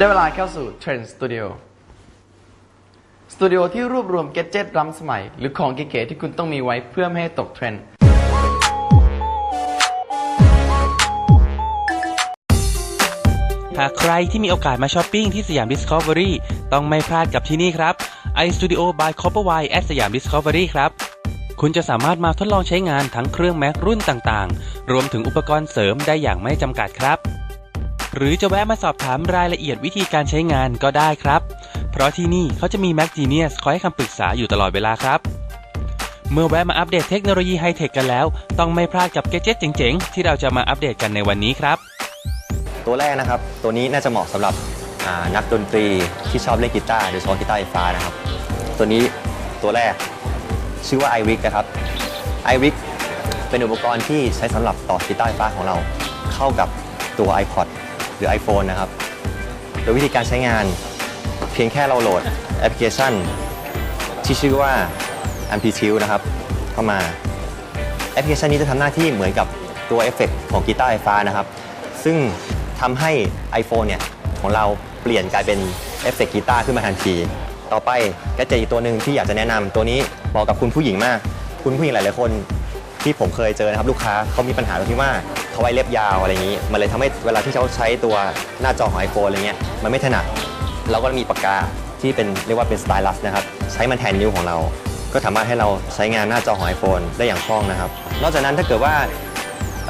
ได้เวลาเข้าสู่ Trend Studio สตูดิโอที่รวบรวมเกจเจ็ตล้ำสมัย หรือของเก๋ๆที่คุณต้องมีไว้เพื่อไม่ให้ตกเทรนด์หากใครที่มีโอกาสมาช้อปปิ้งที่สยาม Discovery ต้องไม่พลาดกับที่นี่ครับ iStudio by Copperwire at สยาม Discovery ครับ คุณจะสามารถมาทดลองใช้งานทั้งเครื่อง Mac รุ่นต่างๆ รวมถึงอุปกรณ์เสริมได้อย่างไม่จำกัดครับ หรือจะแวะมาสอบถามรายละเอียดวิธีการใช้งานก็ได้ครับ เพราะที่นี่เขาจะมี Mac Genius คอยให้คำปรึกษาอยู่ตลอดเวลาครับ เมื่อแวะมาอัปเดตเทคโนโลยีไฮเทคกันแล้ว ต้องไม่พลาดกับเกจเจ็ตเจ๋งๆ ที่เราจะมาอัปเดตกันในวันนี้ครับ ตัวแรกนะครับ ตัวนี้น่าจะเหมาะสำหรับนักดนตรีที่ชอบเล่นกีตาร์โดยเฉพาะกีตาร์ไฟฟ้านะครับ ตัวนี้ตัวแรกชื่อว่า i w i c นะครับ i w i c เป็นอุปกรณ์ที่ใช้สำหรับต่อกีตาร์ไฟฟ้าของเราเข้ากับตัว iPod หรือ iPhone นะครับ โดยวิธีการใช้งานเพียงแค่เราโหลดแอปพลิเคชัน ที่ชื่อว่า Amplitude นะครับ เข้ามาแอปพลิเคชันนี้จะทำหน้าที่เหมือนกับตัวเอฟเฟกต์ของกีตาร์ไฟฟ้านะครับ ซึ่งทำให้ iPhone เนี่ย ของเราเปลี่ยนกลายเป็นเอฟเฟกต์กีตาร์ขึ้นมาทันที ต่อไปก็จะอีกตัวหนึ่งที่อยากจะแนะนำตัวนี้เหมาะกับคุณผู้หญิงมาก คุณผู้หญิงหลายๆคนที่ผมเคยเจอนะครับลูกค้าเขามีปัญหาตรงที่ว่า เขาไว้เล็บยาวอะไรอย่างนี้ มันเลยทำให้เวลาที่เขาใช้ตัวหน้าจอของ iPhone อะไรเงี้ยมันไม่ถนัดเราก็มีปากกาที่เป็นเรียกว่าเป็นสไตลัสนะครับใช้มันแทนนิ้วของเรา ก็สามารถให้เราใช้งานหน้าจอของ iPhone ได้อย่างคล่องนะครับ นอกจากนั้นถ้าเกิดว่า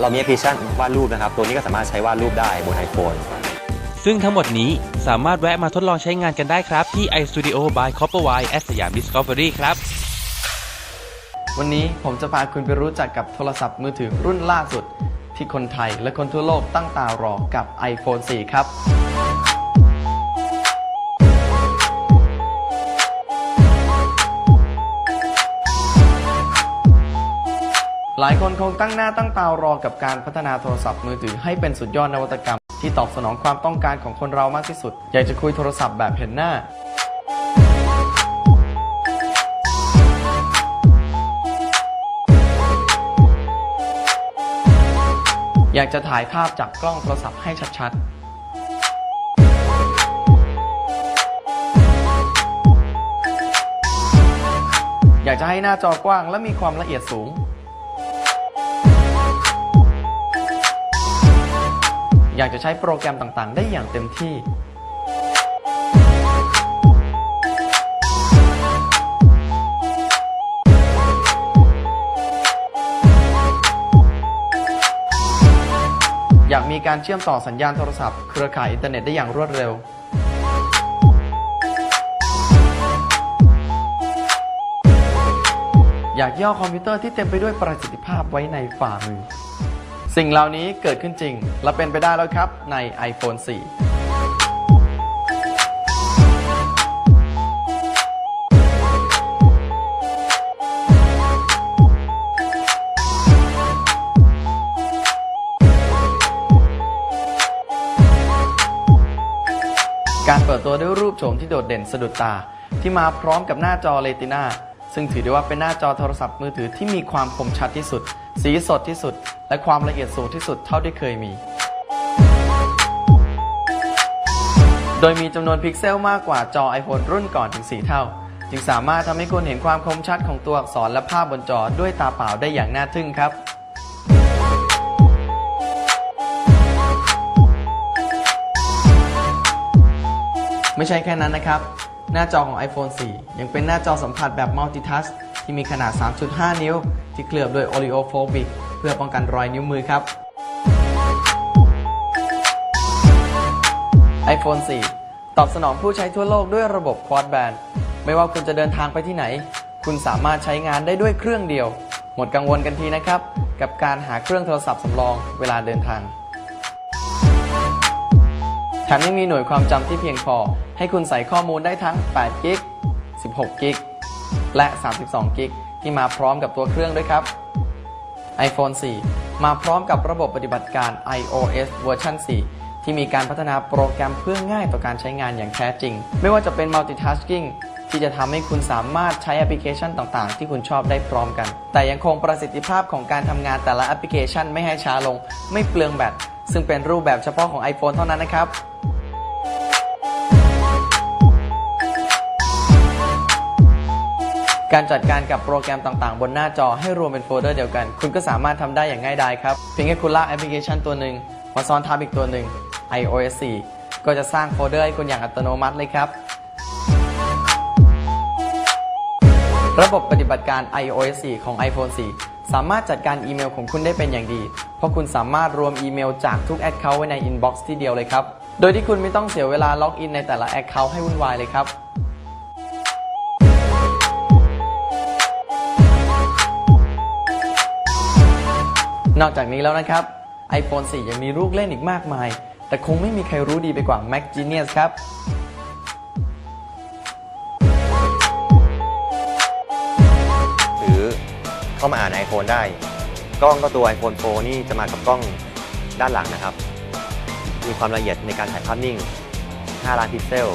เรามีแอปพลิเคชันวาดรูปนะครับ ตัวนี้ก็สามารถใช้วาดรูปได้บน iPhone ซึ่งทั้งหมดนี้สามารถแวะมาทดลองใช้งานกันได้ครับ ที่ iStudio by Copperwire at สยาม Discovery ครับ วันนี้ผมจะพาคุณไปรู้จักกับโทรศัพท์มือถือรุ่นล่าสุด ที่คนไทยและคนทั่วโลกตั้งตารอกับ iPhone 4 ครับ หลายคนคงตั้งหน้าตั้งตารอกับการพัฒนาโทรศัพท์มือถือให้เป็นสุดยอดนวัตกรรม ที่ตอบสนองความต้องการของคนเรามากที่สุด อยากจะคุยโทรศัพท์แบบเห็นหน้า อยากจะถ่ายภาพจากกล้องโทรศัพท์ให้ชัดๆอยากจะให้หน้าจอกว้างและมีความละเอียดสูง อยากจะใช้โปรแกรมต่างๆ ได้อย่างเต็มที่ อยากมีการเชื่อมต่อสัญญาณโทรศัพท์เครือข่ายอินเทอร์เน็ตได้อย่างรวดเร็ว อยากย่อคอมพิวเตอร์ที่เต็มไปด้วยประสิทธิภาพไว้ในฝ่ามือ สิ่งเหล่านี้เกิดขึ้นจริง และเป็นไปได้แล้วครับใน iPhone 4 ตัวด้วยรูปโฉมที่โดดเด่นสะดุดตา ที่มาพร้อมกับหน้าจอเรติน่าซึ่งถือได้ว่าเป็นหน้าจอโทรศัพท์มือถือที่มีความคมชัดที่สุด สีสดที่สุด และความละเอียดสูงที่สุดเท่าที่เคยมี โดยมีจำนวนพิกเซลมากกว่าจอ iPhone รุ่นก่อนถึง 4 เท่า จึงสามารถทำให้คุณเห็นความคมชัดของตัวอักษรและภาพบนจอด้วยตาเปล่าได้อย่างน่าทึ่งครับ ไม่ใช่แค่นั้นนะครับ หน้าจอของ iPhone 4 ยังเป็นหน้าจอสัมผัสแบบ Multi Touch ที่มีขนาด 3.5 นิ้ว ที่เคลือบด้วย Oleophobic เพื่อป้องกันรอยนิ้วมือครับ iPhone 4 ตอบสนองผู้ใช้ทั่วโลกด้วยระบบ Quad Band ไม่ว่าคุณจะเดินทางไปที่ไหน คุณสามารถใช้งานได้ด้วยเครื่องเดียว หมดกังวลกันทีนะครับ กับการหาเครื่องโทรศัพท์สำรองเวลาเดินทาง แถมยังมีหน่วยความจำที่เพียงพอ ให้คุณใส่ข้อมูลได้ทั้ง 8 กิก 16 กิก และ 32 กิก ที่มาพร้อมกับตัวเครื่องด้วยครับ iPhone 4 มาพร้อมกับระบบปฏิบัติการ iOS เวอร์ชัน4 ที่มีการพัฒนาโปรแกรมเพื่อง่ายต่อการใช้งานอย่างแท้จริง ไม่ว่าจะเป็น multitasking ที่จะทำให้คุณสามารถใช้แอปพลิเคชันต่างๆ ที่คุณชอบได้พร้อมกัน แต่ยังคงประสิทธิภาพของการทำงานแต่ละแอปพลิเคชันไม่ให้ช้าลง ไม่เปลืองแบตซึ่งเป็นรูปแบบเฉพาะของ iPhone เท่านั้นนะครับการจัดการกับโปรแกรมต่างๆ บนหน้าจอให้รวมเป็นโฟลเดอร์เดียวกัน คุณก็สามารถทำได้อย่างง่ายดายครับ เพียงแค่คุณลากแอปพลิเคชันตัวหนึ่งมาซ้อนทับอีกตัวหนึ่ง iOS 4 ก็จะสร้างโฟลเดอร์ให้คุณอย่างอัตโนมัติเลยครับ ระบบปฏิบัติการ iOS 4 ของ iPhone 4 สามารถจัดการอีเมลของคุณได้เป็นอย่างดี เพราะคุณสามารถรวมอีเมลจากทุก Account ไว้ใน Inbox ที่เดียวเลยครับ โดยที่คุณไม่ต้องเสียเวลาล็อกอินในแต่ละ Account ให้วุ่นวายเลยครับนอกจากนี้แล้วนะครับ iPhone 4 ยังมีลูกเล่นอีกมากมาย แต่คงไม่มีใครรู้ดีไปกว่า Mac Genius ครับามาอ่าน iPhone ได้ กล้องก็ตัว iPhone Pro นี่จะมากับกล้องด้านหลังนะครับ มีความละเอียดในการถ่ายภาพนิ่ง 5 ล้านพิกเซล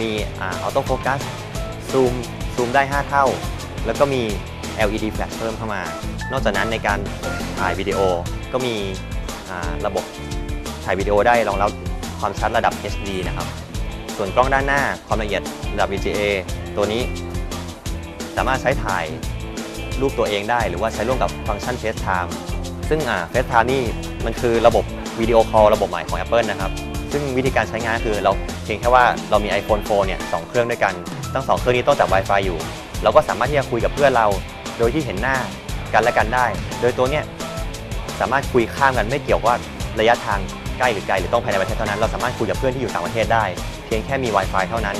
มีออโต้โฟกัส ซูม ซูมได้ 5 เท่า แล้วก็มี LED flash เพิ่มเข้ามา นอกจากนั้นในการถ่ายวิดีโอก็มีระบบถ่ายวิดีโอได้รองรับความชัดระดับ HD นะครับ ส่วนกล้องด้านหน้าความละเอียดระดับ VGA ตัวนี้สามารถใช้ถ่าย รูปตัวเองได้ หรือว่าใช้ร่วมกับฟังก์ชัน FaceTime ซึ่งอ่า FaceTime นี่มันคือระบบวิดีโอคอลระบบใหม่ของ Apple นะครับ ซึ่งวิธีการใช้งานคือเราเพียงแค่ว่าเรามี iPhone 4เนี่ยสองเครื่องด้วยกัน ทั้งสองเครื่องนี้ต้องจับ Wi-Fi อยู่ เราก็สามารถที่จะคุยกับเพื่อนเรา โดยที่เห็นหน้ากันและกันได้ โดยตัวเนี้ยสามารถคุยข้ามกันไม่เกี่ยวว่าระยะทางใกล้หรือไกลหรือต้องภายในประเทศเท่านั้น เราสามารถคุยกับเพื่อนที่อยู่ต่างประเทศได้ เพียงแค่มี Wi-Fi เท่านั้น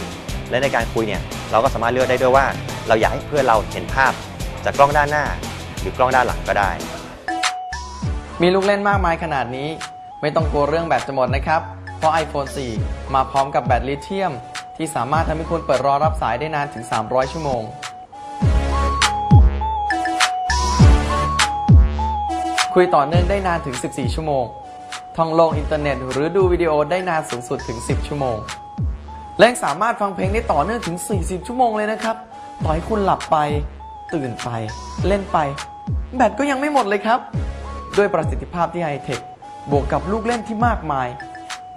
และในการคุยเนี่ยเราก็สามารถเลือกได้ด้วยว่า เราอยากให้เพื่อนเราเห็นภาพ จากกล้องด้านหน้า หรือกล้องด้านหลังก็ได้ มีลูกเล่นมากมายขนาดนี้ ไม่ต้องกลัวเรื่องแบตจะหมดนะครับ เพราะ iPhone 4 มาพร้อมกับแบตลิเธียม ที่สามารถทำให้คุณเปิดรอรับสายได้นานถึง 300 ชั่วโมง คุยต่อเนื่องได้นานถึง 14 ชั่วโมงท่องโลกอินเทอร์เน็ต หรือดูวิดีโอได้นานสูงสุดถึง 10 ชั่วโมงและสามารถฟังเพลงได้ต่อเนื่องถึง 40 ชั่วโมงเลยนะครับ ต่อให้คุณหลับไป ตื่นไป เล่นไป แบตก็ยังไม่หมดเลยครับ ด้วยประสิทธิภาพที่ไฮเทคบวกกับลูกเล่นที่มากมาย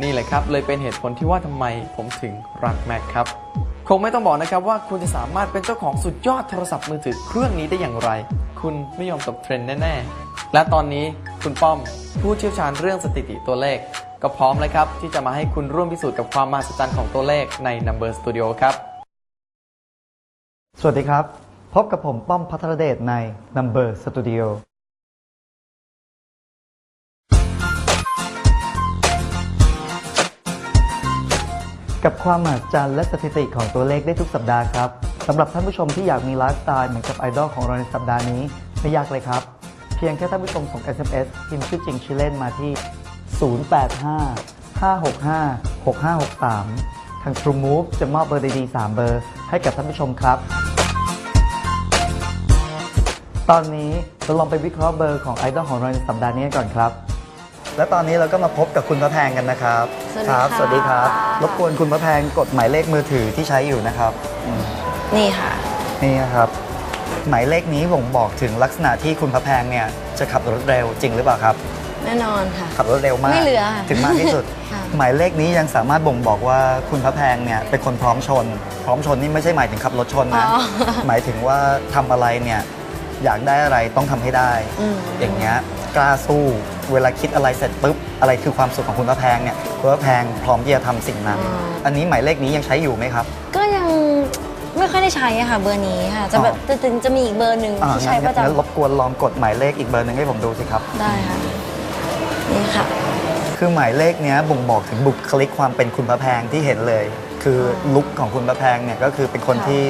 นี่แหละครับ เลยเป็นเหตุผลที่ว่าทำไมผมถึงรักแม็กครับ คงไม่ต้องบอกนะครับว่าคุณจะสามารถเป็นเจ้าของสุดยอดโทรศัพท์มือถือเครื่องนี้ได้อย่างไร คุณไม่ยอมตกเทรนด์แน่ๆ และตอนนี้คุณป้อม ผู้เชี่ยวชาญเรื่องสถิติตัวเลข ก็พร้อมแล้วครับ ที่จะมาให้คุณร่วมพิสูจน์กับความมหัศจรรย์ของตัวเลขใน Number Studio ครับ สวัสดีครับ พบกับผมป้อมพัทรเดชใน Number Studio กับความมหัศจรรย์และสถิติของตัวเลขได้ทุกสัปดาห์ครับสำหรับท่านผู้ชมที่อยากมีไลฟ์สไตล์เหมือนกับไอดอลของเราในสัปดาห์นี้ไม่ยากเลยครับ เพียงแค่ท่านผู้ชมส่ง SMS พิมพ์ชื่อจริงชื่อเล่นมาที่ 085 565 6563 ทาง True Move จะมอบเบอร์ดีๆ3เบอร์ให้กับท่านผู้ชมครับ ตอนนี้เราลองไปวิเคราะห์เบอร์ของไอดอลของเราในสัปดาห์นี้กันก่อนครับ และตอนนี้เราก็มาพบกับคุณพระแพงกันนะครับสวัสดีครัค่ะ สวัสดีครับ รบกวนคุณพระแพงกดหมายเลขมือถือที่ใช้อยู่นะครับอืมนี่ค่ะ นี่นะครับ หมายเลขนี้ผมบอกถึงลักษณะที่คุณพระแพงเนี่ยจะขับรถเร็วจริงหรือเปล่าครับ แน่นอนค่ะ ขับรถเร็วมาก ไม่เหลือค่ะถึงมากที่สุด ค่ะ หมายเลขนี้ยังสามารถบ่งบอกว่าคุณพระแพงเนี่ยเป็นคนพร้อมชน พร้อมชนนี่ไม่ใช่หมายถึงขับรถชนนะ อ๋อ หมายถึงว่าทำอะไรเนี่ย อยากได้อะไรต้องทำให้ได้อืมอย่างเงี้ยกล้าสู้เวลาคิดอะไรเสร็จปุ๊บอะไรคือความสุขของคุณพระแพงเนี่ยคุณพระแพงพร้อมที่จะทำสิ่งนั้น อันนี้หมายเลขนี้ยังใช้อยู่ไหมครับ ก็ยังไม่ค่อยได้ใช้อะค่ะเบอร์นี้ค่ะ จะแบบอ๋อจะถึงจะมีอีกเบอร์หนึ่งอ่าที่ใช้งั้นประจงั้นรบกวนลองกดหมายเลขอีกเบอร์หนึ่งให้ผมดูสิครับำได้ค่ะนี่ค่ะ คือหมายเลขเนี้ยบ่งบอกถึงบุคลิกความเป็นคุณพระแพงที่เห็นเลย คือลุคของคุณพระแพงเนี่ยก็คือเป็นคนค่ะที่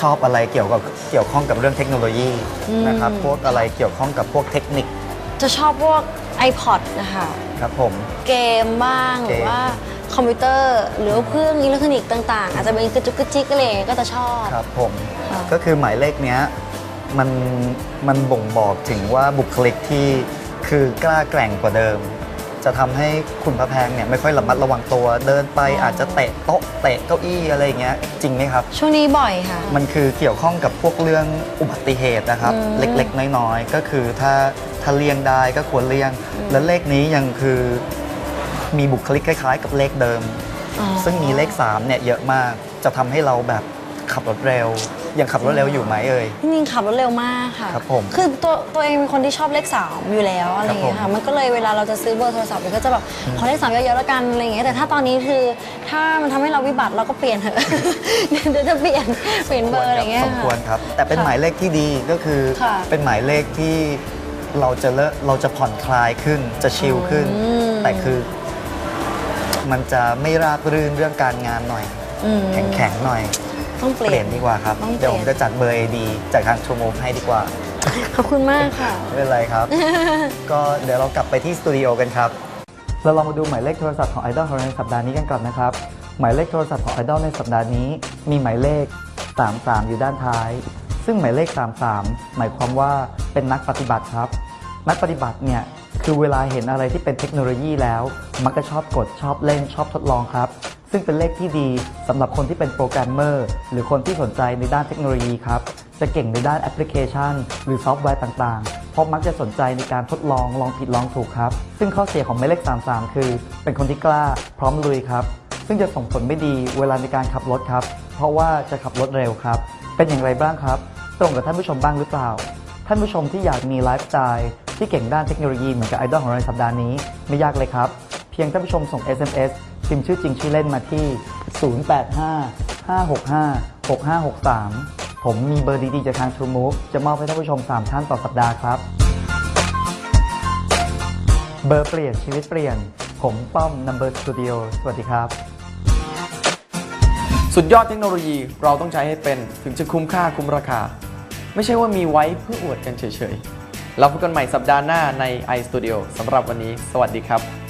ชอบอะไรเกี่ยวกับเกี่ยวข้องกับเรื่องเทคโนโลยีอืมนะครับพวกอะไรเกี่ยวข้องกับพวกเทคนิค จะชอบพวก iPod นะคะครับผมเกมบ้างหเกมรือว่าคอมพิวเตอร์หรือว่าเครื่องอิเล็กทรอนิกส์ต่างๆ อาจจะเป็นกระจุกกระจิกอะไรอย่างเงี้ยก็จะชอบครับผมค่ะก็คือหมายเลขเนี้ยมันมันบ่งบอกถึงว่าบุคลิกที่คือกล้าแกร่งกว่าเดิม จะทำให้คุณพระแพงเนี่ยไม่ค่อยระมัดระวังตัวเดินไปอาจจะเตะโต๊ะเตะเก้าอี้อะไรอย่างเงี้ยจริงไหมครับ ช่วงนี้บ่อยค่ะ มันคือเกี่ยวข้องกับพวกเรื่องอุบัติเหตุนะครับอืมเล็กๆ น้อยๆ ก็คือถ้าถ้าเลี่ยงได้ก็ควรเลี่ยง และเลขนี้ยังคือมีบุคลิกคล้าย ๆ กับเลขเดิมอ๋อซึ่งมีเลข3เนี่ยเยอะมากจะทำให้เราแบบ ขับรถเร็ว ยังขับรถเร็วอยู่ไหมเอ่ย จริงๆขับรถเร็วมากค่ะครับผมคือตัวตัวเองเป็นคนที่ชอบเลขสามอยู่แล้วอะไรอย่างเงี้ยครับผมค่ะ มันก็เลยเวลาเราจะซื้อเบอร์โทรศัพท์เราก็จะแบบขอเลขสามเยอะๆแล้วกันอะไรอย่างเงี้ย แต่ถ้าตอนนี้คือถ้ามันทำให้เราวิบัติเราก็เปลี่ยนเถอะ เดี๋ยวจะเปลี่ยนเปลี่ยนเบอร์อะไรอย่างเงี้ยสมควรค่ะครับ แต่เป็นค่ะหมายเลขที่ดีก็คือค่ะ เป็นหมายเลขที่เราจะเลิกเราจะผ่อนคลายขึ้นจะชิลขึ้นอืมแต่คือ มันจะไม่ราบรื่นเรื่องการงานหน่อย อืม แข็งๆหน่อย ต้องเปเปลี่ลี่ยยนน ดีกว่าครับ ต้องเปลี่ยน เดี๋ยวผมจะจัดเบอร์ AD จากทางโชโมให้ดีกว่า ขอบคุณมากค่ะ ไม่เป็นไรครับ ก็เดี๋ยวเรากลับไปที่สตูดิโอกันครับ เราลองมาดูหมายเลขโทรศัพท์ของ Idol ของเราในสัปดาห์นี้กันก่อนนะครับ หมายเลขโทรศัพท์ของ Idol ในสัปดาห์นี้ มีหมายเลข 33 อยู่ด้านท้าย ซึ่งหมายเลข 33 หมายความว่าเป็นนักปฏิบัติครับ นักปฏิบัติเนี่ย คือเวลาเห็นอะไรที่เป็นเทคโนโลยีแล้ว มักจะชอบกดชอบเล่นชอบทดลองครับ ซึ่งเป็นเลขที่ดีสำหรับคนที่เป็นโปรแกรมเมอร์ หรือคนที่สนใจในด้านเทคโนโลยีครับ จะเก่งในด้านแอปพลิเคชัน หรือซอฟต์แวร์ต่างๆ เพราะมักจะสนใจในการทดลองลองผิดลองถูกครับ ซึ่งข้อเสียของหมายเลข 33 คือ เป็นคนที่กล้าพร้อมลุยครับ ซึ่งจะส่งผลไม่ดีเวลาในการขับรถครับ เพราะว่าจะขับรถเร็วครับ เป็นอย่างไรบ้างครับ ตรงกับท่านผู้ชมบ้างหรือเปล่า ท่านผู้ชมที่อยากมีไลฟ์สไตล์ที่เก่งด้านเทคโนโลยีเหมือนกับไอดอลของเราในสัปดาห์นี้ไม่ยากเลยครับ เพียงท่านผู้ชมส่ง SMS พิมพ์ชื่อจริงชื่อเล่นมาที่ 0855656563 ผมมีเบอร์ดีๆจากทาง True Move จะมอบให้ท่านผู้ชม 3 ท่านต่อสัปดาห์ครับ เบอร์เปลี่ยนชีวิตเปลี่ยน ผมป้อม Number Studio สวัสดีครับ สุดยอดเทคโนโลยีเราต้องใช้ให้เป็นถึงจะคุ้มค่าคุ้มราคา ไม่ใช่ว่ามีไว้เพื่ออวดกันเฉยๆเราพบกันใหม่สัปดาห์หน้าใน iStudio สำหรับวันนี้ สวัสดีครับ